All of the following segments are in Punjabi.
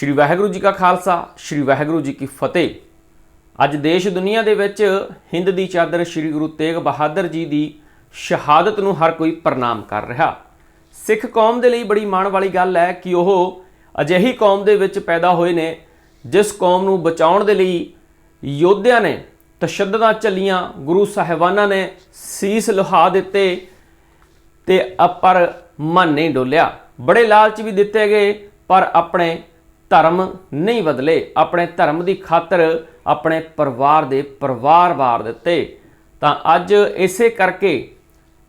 ਸ਼੍ਰੀ ਵਾਹਿਗੁਰੂ ਜੀ ਕਾ ਖਾਲਸਾ, ਸ਼੍ਰੀ ਵਾਹਿਗੁਰੂ ਜੀ ਕੀ ਫਤਿਹ। ਅੱਜ ਦੇਸ਼ ਦੁਨੀਆ ਦੇ ਵਿੱਚ ਹਿੰਦ ਦੀ ਚਾਦਰ ਸ਼੍ਰੀ ਗੁਰੂ ਤੇਗ ਬਹਾਦਰ ਜੀ ਦੀ ਸ਼ਹਾਦਤ ਨੂੰ ਹਰ ਕੋਈ ਪ੍ਰਣਾਮ ਕਰ ਰਿਹਾ। ਸਿੱਖ ਕੌਮ ਦੇ ਲਈ ਬੜੀ ਮਾਣ ਵਾਲੀ ਗੱਲ ਹੈ ਕਿ ਉਹ ਅਜਿਹੀ ਕੌਮ ਦੇ ਵਿੱਚ ਪੈਦਾ ਹੋਏ ਨੇ, ਜਿਸ ਕੌਮ ਨੂੰ ਬਚਾਉਣ ਦੇ ਲਈ ਯੋਧਿਆਂ ਨੇ ਤਸ਼ੱਦਦਾਂ ਚੱਲੀਆਂ ਗੁਰੂ ਸਾਹਿਬਾਨਾਂ ਨੇ ਸੀਸ ਲੁਹਾ ਦਿੱਤੇ ਤੇ ਅਪਰ ਮਨ ਨਹੀਂ ਡੋਲਿਆ। ਬੜੇ ਲਾਲਚ ਵੀ ਦਿੱਤੇ ਗਏ, ਪਰ ਆਪਣੇ ਧਰਮ ਨਹੀਂ ਬਦਲੇ, ਆਪਣੇ ਧਰਮ ਦੀ ਖਾਤਰ ਆਪਣੇ ਪਰਿਵਾਰ ਦੇ ਪਰਿਵਾਰ ਵਾਰ ਦਿੱਤੇ। ਤਾਂ ਅੱਜ ਇਸੇ ਕਰਕੇ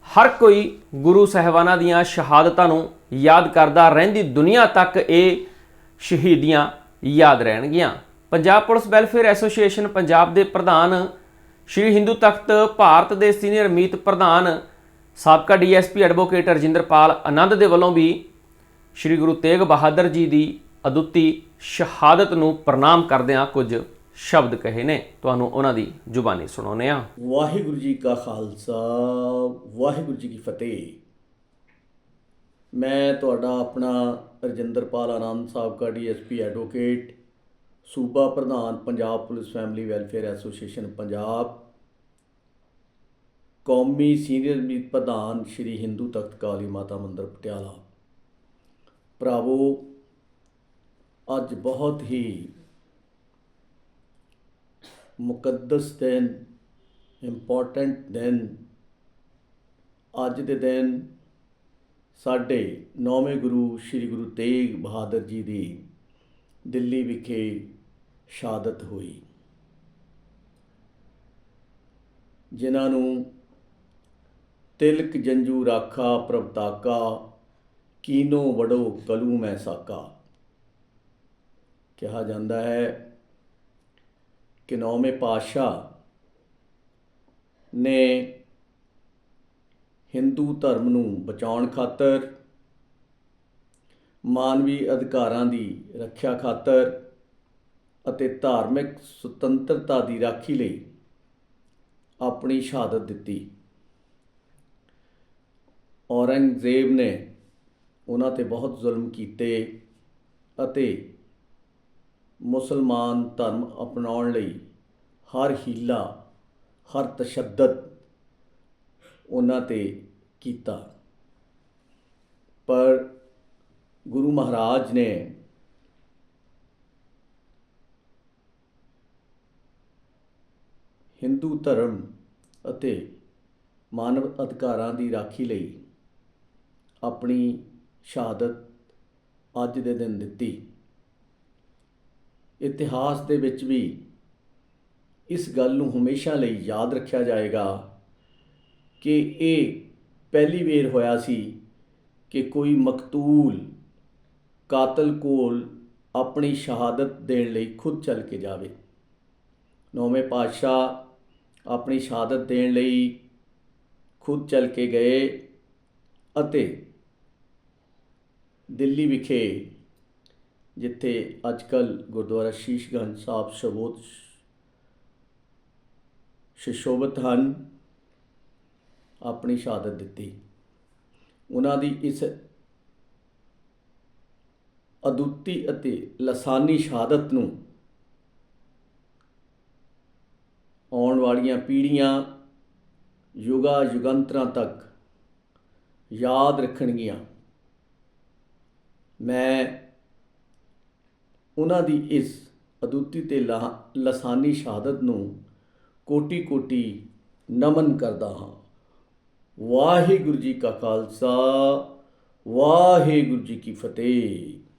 ਹਰ ਕੋਈ ਗੁਰੂ ਸਾਹਿਬਾਨਾਂ ਦੀਆਂ ਸ਼ਹਾਦਤਾਂ ਨੂੰ ਯਾਦ ਕਰਦਾ ਰਹਿੰਦੀ ਦੁਨੀਆ ਤੱਕ ਇਹ ਸ਼ਹੀਦੀਆਂ ਯਾਦ ਰਹਿਣਗੀਆਂ। Punjab police welfare association Punjab ਦੇ ਪ੍ਰਧਾਨ ਸ਼੍ਰੀ ਹਿੰਦੂ ਤਖਤ ਭਾਰਤ ਦੇ ਸੀਨੀਅਰ ਮੀਤ ਪ੍ਰਧਾਨ ਸਾਬਕਾ ਡੀਐਸਪੀ ਐਡਵੋਕੇਟ ਰਜਿੰਦਰਪਾਲ ਆਨੰਦ ਦੇ ਵੱਲੋਂ ਵੀ ਸ਼੍ਰੀ ਗੁਰੂ ਤੇਗ ਬਹਾਦਰ ਜੀ ਦੀ ਅਦੁੱਤੀ ਸ਼ਹਾਦਤ ਨੂੰ ਪ੍ਰਣਾਮ ਕਰਦਿਆਂ ਕੁਝ ਸ਼ਬਦ ਕਹੇ ਨੇ। ਤੁਹਾਨੂੰ ਉਹਨਾਂ ਦੀ ਜ਼ੁਬਾਨੀ ਸੁਣਾਉਂਦੇ ਹਾਂ। ਵਾਹਿਗੁਰੂ ਜੀ ਕਾ ਖਾਲਸਾ, ਵਾਹਿਗੁਰੂ ਜੀ ਕੀ ਫਤਿਹ। ਮੈਂ ਤੁਹਾਡਾ ਆਪਣਾ ਰਜਿੰਦਰਪਾਲ ਆਨੰਦ ਸਾਬਕਾ ਡੀਐਸਪੀ ਐਡਵੋਕੇਟ, ਸੂਬਾ ਪ੍ਰਧਾਨ Punjab police family welfare association Punjab, ਕੌਮੀ ਸੀਨੀਅਰ ਮੀਤ ਪ੍ਰਧਾਨ ਸ਼੍ਰੀ ਹਿੰਦੂ ਤਖਤ ਕਾਲੀ ਮਾਤਾ ਮੰਦਿਰ ਪਟਿਆਲਾ। ਭਰਾਵੋ ਅੱਜ ਬਹੁਤ ਹੀ ਮੁਕੱਦਸ ਦਿਨ ਇੰਪੋਰਟੈਂਟ ਦਿਨ, ਅੱਜ ਦੇ ਦਿਨ ਸਾਡੇ ਨੌਵੇਂ ਗੁਰੂ ਸ੍ਰੀ ਗੁਰੂ ਤੇਗ ਬਹਾਦਰ ਜੀ ਦੀ ਦਿੱਲੀ ਵਿਖੇ ਸ਼ਹਾਦਤ ਹੋਈ। ਜਿਨ੍ਹਾਂ ਨੂੰ ਤਿਲਕ ਜੰਜੂ ਰਾਖਾ ਪ੍ਰਭਤਾਕਾ, ਕੀਨੋ ਵੜੋ ਕਲੂ ਮੈਂ ਸਾਕਾ। ਕਿਹਾ ਜਾਂਦਾ ਹੈ ਕਿ ਨੌਵੇਂ ਪਾਤਸ਼ਾਹ ਨੇ ਹਿੰਦੂ ਧਰਮ ਨੂੰ ਬਚਾਉਣ ਖਾਤਰ, ਮਾਨਵੀ ਅਧਿਕਾਰਾਂ ਦੀ ਰੱਖਿਆ ਖਾਤਰ ਅਤੇ ਧਾਰਮਿਕ ਸੁਤੰਤਰਤਾ ਦੀ ਰਾਖੀ ਲਈ ਆਪਣੀ ਸ਼ਹਾਦਤ ਦਿੱਤੀ। ਔਰੰਗਜ਼ੇਬ ਨੇ ਉਹਨਾਂ ਤੇ ਬਹੁਤ ਜ਼ੁਲਮ ਕੀਤੇ ਅਤੇ ਮੁਸਲਮਾਨ ਧਰਮ ਅਪਣਾਉਣ ਲਈ ਹਰ ਹੀਲਾ, ਹਰ ਤਸ਼ੱਦਦ ਉਹਨਾਂ ਤੇ ਕੀਤਾ। ਪਰ ਗੁਰੂ ਮਹਾਰਾਜ ਨੇ ਹਿੰਦੂ ਧਰਮ ਅਤੇ ਮਾਨਵ ਅਧਿਕਾਰਾਂ ਦੀ ਰਾਖੀ ਲਈ ਆਪਣੀ ਸ਼ਹਾਦਤ ਅੱਜ ਦੇ ਦਿਨ ਦਿੱਤੀ। ਇਤਿਹਾਸ ਦੇ ਵਿੱਚ ਵੀ ਇਸ ਗੱਲ ਨੂੰ ਹਮੇਸ਼ਾ ਲਈ ਯਾਦ ਰੱਖਿਆ ਜਾਏਗਾ ਕਿ ਇਹ ਪਹਿਲੀ ਵੇਰ ਹੋਇਆ ਸੀ ਕਿ ਕੋਈ ਮਕਤੂਲ ਕਾਤਲ ਕੋਲ ਆਪਣੀ ਸ਼ਹਾਦਤ ਦੇਣ ਲਈ ਖੁਦ ਚੱਲ ਕੇ ਜਾਵੇ। ਨੌਵੇਂ ਪਾਤਸ਼ਾਹ ਆਪਣੀ ਸ਼ਹਾਦਤ ਦੇਣ ਲਈ ਖੁਦ ਚੱਲ ਕੇ ਗਏ ਅਤੇ ਦਿੱਲੀ ਵਿਖੇ ਜਿੱਥੇ ਅੱਜ ਅੱਜਕੱਲ ਗੁਰਦੁਆਰਾ ਸ਼ੀਸ਼ਗੰਜ ਸਾਹਿਬ ਸ਼ਬੋਤ ਸ਼ਿਸ਼ੋਭਤ ਹਨ, ਆਪਣੀ ਸ਼ਹਾਦਤ ਦਿੱਤੀ। ਉਹਨਾਂ ਦੀ ਇਸ ਅਦੁੱਤੀ ਅਤੇ ਲਸਾਨੀ ਸ਼ਹਾਦਤ ਨੂੰ ਆਉਣ ਵਾਲੀਆਂ ਪੀੜ੍ਹੀਆਂ ਯੁਗਾ ਯੁਗੰਤਰਾਂ ਤੱਕ ਯਾਦ ਰੱਖਣਗੀਆਂ। ਮੈਂ ਉਹਨਾਂ ਦੀ ਇਸ ਅਦੁੱਤੀ ਤੇ ਲਾ- ਲਸਾਨੀ ਸ਼ਹਾਦਤ ਨੂੰ ਕੋਟੀ ਕੋਟੀ ਨਮਨ ਕਰਦਾ ਹਾਂ। ਵਾਹਿਗੁਰੂ ਜੀ ਕਾ ਖਾਲਸਾ, ਵਾਹਿਗੁਰੂ ਜੀ ਕੀ ਫਤਿਹ।